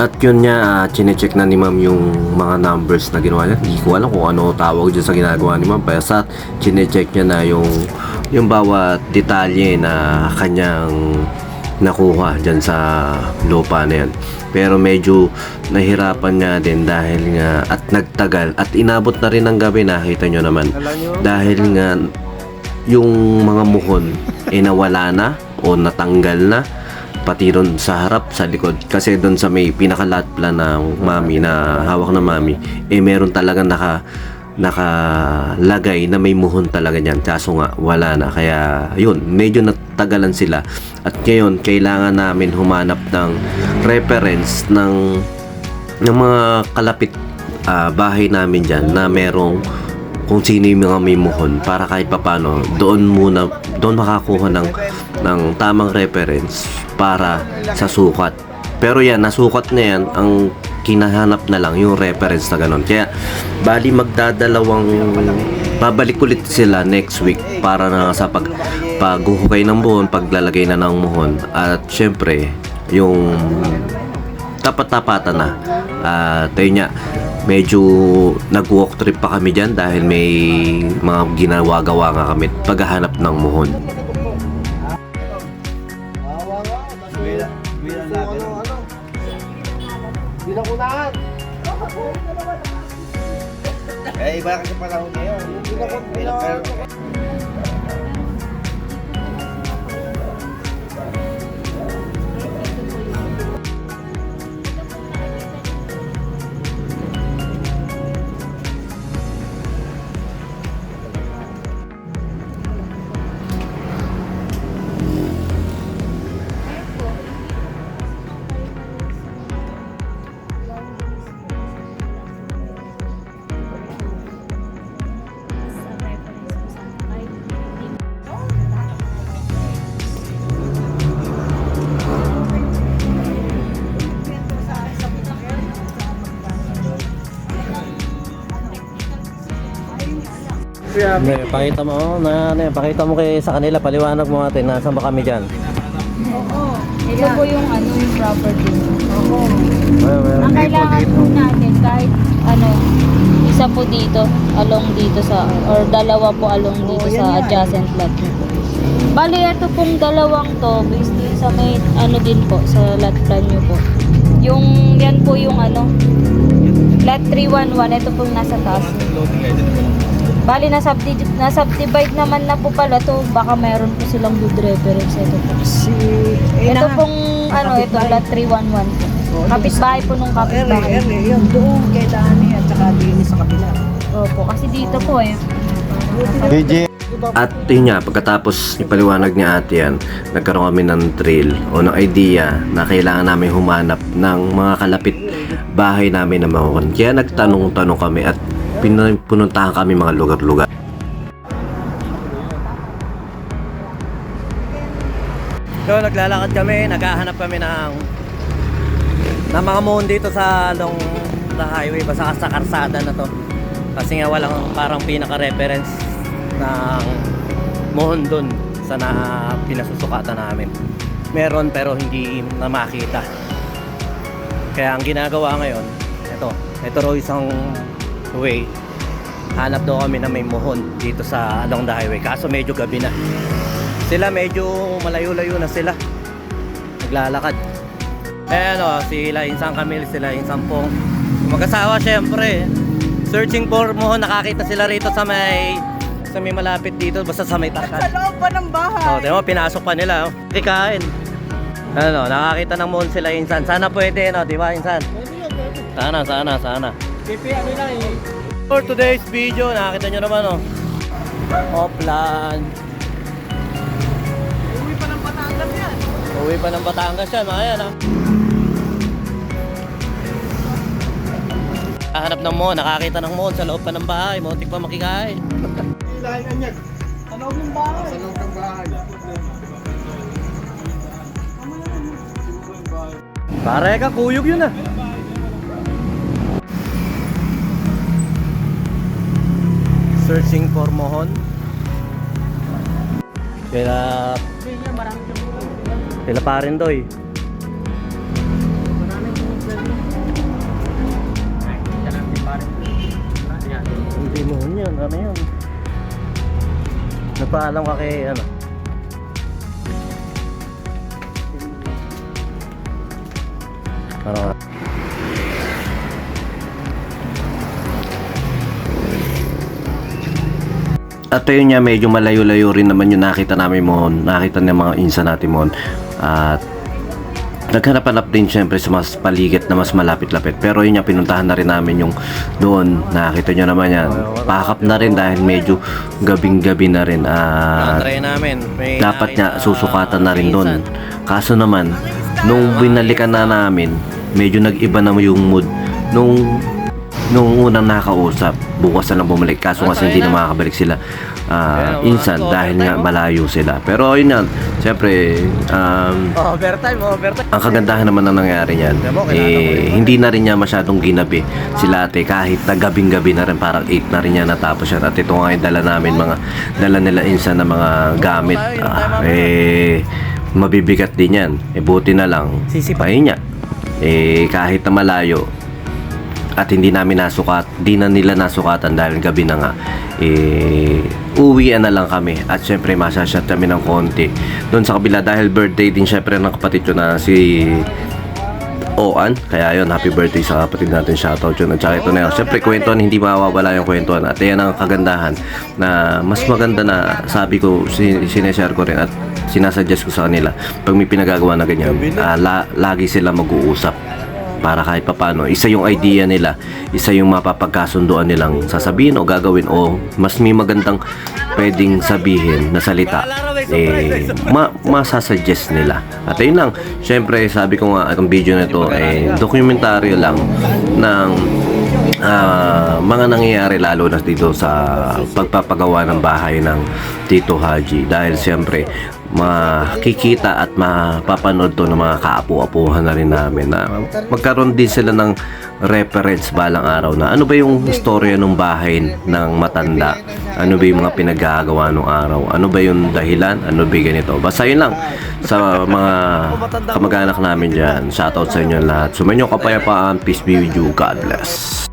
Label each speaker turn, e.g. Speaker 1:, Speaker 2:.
Speaker 1: At yun niya, uh, chinecheck na ni ma'am yung mga numbers na ginawa niya. Hindi ko alam kung ano tawag dyan sa ginagawa ni ma'am. Basta chinecheck niya na yung, yung bawat detalye na kanyang nakuha dyan sa lupa na yan. Pero medyo nahirapan nga din dahil nga at nagtagal at inabot na rin ng gabi nakita nyo naman. Dahil nga yung mga muhon eh nawala na o natanggal na pati ron sa harap sa likod. Kasi doon sa may pinakalat plan ng mami na hawak na mami eh meron talaga naka nakalagay na may muhon talaga niyan. Kaso nga wala na. Kaya yun medyo natagalan sila. At ngayon kailangan namin humanap ng reference ng ng mga kalapit ah, bahay namin dyan na merong kung sino yung mga may muhon para kahit papano doon muna doon makakuha ng ng tamang reference para sa sukat. Pero yan nasukat na yan ang kinahanap na lang yung reference na ganun. Kaya bali magdadalawang babalik ulit sila next week para na sa pag paghuhukay ng buhon paglalagay na ng muhon. At syempre yung tapat-tapatan na. At ayun nga, medyo nag-walk trip pa kami dyan dahil may mga ginawa-gawa nga kami paghahanap ng muhon.
Speaker 2: Awa nga, mas bilang, bilang natin. Ano, ano? Bilang unahan. Eh, iba kasi panahon ngayon. Bilang,
Speaker 1: Hindi, pakita mo, oh, na, na, pakita mo kay sa kanila, paliwanag mo natin, nasaan ba kami dyan?
Speaker 3: Oo. Ito po yung ano yung property. Oo.
Speaker 1: Well, well,
Speaker 3: Ang kailangan po natin kahit ano isa po dito along dito sa or dalawa po along dito sa adjacent lot po. Bali ito pong dalawang to based din sa may ano din po sa lot plan niyo po. Yung yan po yung ano lot 311 ito pong nasa taas. Bali na subdivide, na subdivide naman na po pala to baka meron po silang good reference ito po.
Speaker 2: Si...
Speaker 3: Ito pong ano ito lot 311 po. Kapitbahay po nung kapitbahay.
Speaker 2: yun doon kay Dani at saka din sa kabila.
Speaker 3: Opo, kasi dito po eh.
Speaker 1: DJ. At yun nga, pagkatapos ipaliwanag ni ate yan, nagkaroon kami ng trail o ng idea na kailangan namin humanap ng mga kalapit bahay namin na mahukon. Kaya nagtanong-tanong kami at pinuntahan kami mga lugar-lugar.
Speaker 4: So naglalakad kami, naghahanap kami ng ng mga mohon dito sa long the highway basta sa karsada na to. Kasi nga walang parang pinaka-reference ng mohon dun sa na pinasusukatan namin. Meron pero hindi na makita. Kaya ang ginagawa ngayon, ito, ito raw isang way. Hanap daw kami na may mohon dito sa along the highway. Kaso medyo gabi na. Sila medyo malayo-layo na sila. Naglalakad. Eh ano sila Insang Camille sila Insang Pong. Mag-asawa syempre searching for mo nakakita sila rito sa may sa may malapit dito basta sa may takan
Speaker 2: Sa loob pa ng bahay.
Speaker 4: oh, di mo pinasok pa nila oh. Hindi kain. Ano nakakita ng mohon sila Insan sana pwede no? Di ba Insan sana sana sana
Speaker 2: Pipi, ano lang eh.
Speaker 4: For today's video, nakakita nyo naman oh. Oplan.
Speaker 2: Uwi pa ng Batangas yan.
Speaker 4: Uwi pa ng Batangas yan, mga yan ah. Hahanap ng mo, nakakita ng mo sa loob pa ng bahay, muntik pa makikain.
Speaker 2: Dahil kanya. Sa loob ng bahay. Sa loob ng bahay.
Speaker 4: Pare ka, kuyog yun ah. searching for Mohon. Sila Sila pa rin to eh. Hindi mo yun, ano yun? Nagpaalam ka kay ano? Parang
Speaker 1: At ayun niya, medyo malayo-layo rin naman yung nakita namin mo, nakita ng mga insa natin mo. At naghanap-hanap din syempre sa mas paligid na mas malapit-lapit. Pero yun nga, pinuntahan na rin namin yung doon. Nakita nyo naman yan. Pakap na rin dahil medyo gabing-gabi na rin. At dapat nga susukatan na rin doon. Kaso naman, nung binalikan na namin, medyo nag-iba na yung mood. Nung nung unang nakausap, bukas na lang bumalik. Kaso kasi hindi na makakabalik sila ah,
Speaker 4: Kaya,
Speaker 1: insan dahil nga
Speaker 4: oh.
Speaker 1: malayo sila. Pero yun yan, siyempre, um,
Speaker 4: Overtime, overtime.
Speaker 1: ang kagandahan naman na nangyari niyan, eh, hindi na rin niya masyadong ginabi sila ate kahit na gabing-gabi na rin, parang 8 na rin niya natapos yan. At ito nga yung dala namin, mga dala nila insan na mga gamit. Ah, eh, mabibigat din yan. Eh, buti na lang, pahinga. Eh, kahit na malayo, at hindi namin nasukat, di na nila nasukatan dahil gabi na nga. Eh, uwian na lang kami at syempre masashot kami ng konti. Doon sa kabila dahil birthday din syempre ng kapatid ko na si Oan. Kaya yun, happy birthday sa kapatid natin. Shoutout yun. At saka ito na yun. Siyempre, kwentuhan, hindi mawawala yung kwentuhan. At yan ang kagandahan na mas maganda na sabi ko, sin- sineshare ko rin at sinasuggest ko sa kanila. Pag may pinagagawa na ganyan, ah, la- lagi sila mag-uusap para kahit papano isa yung idea nila isa yung mapapagkasunduan nilang sasabihin o gagawin o mas may magandang pwedeng sabihin na salita eh ma masasuggest nila. At ayun lang syempre sabi ko nga itong video na to eh dokumentaryo lang ng ah, mga nangyayari lalo na dito sa pagpapagawa ng bahay ng Tito Haji. Dahil siyempre makikita at mapapanood to ng mga kaapu-apuhan na rin namin na magkaroon din sila ng reference balang araw na ano ba yung istorya ng bahay ng matanda? Ano ba yung mga pinagagawa ng araw? Ano ba yung dahilan? Ano ba ganito? Basta yun lang sa mga kamag-anak namin dyan. Shoutout sa inyo lahat. Sumainyo kapayapaan peace be with you. God bless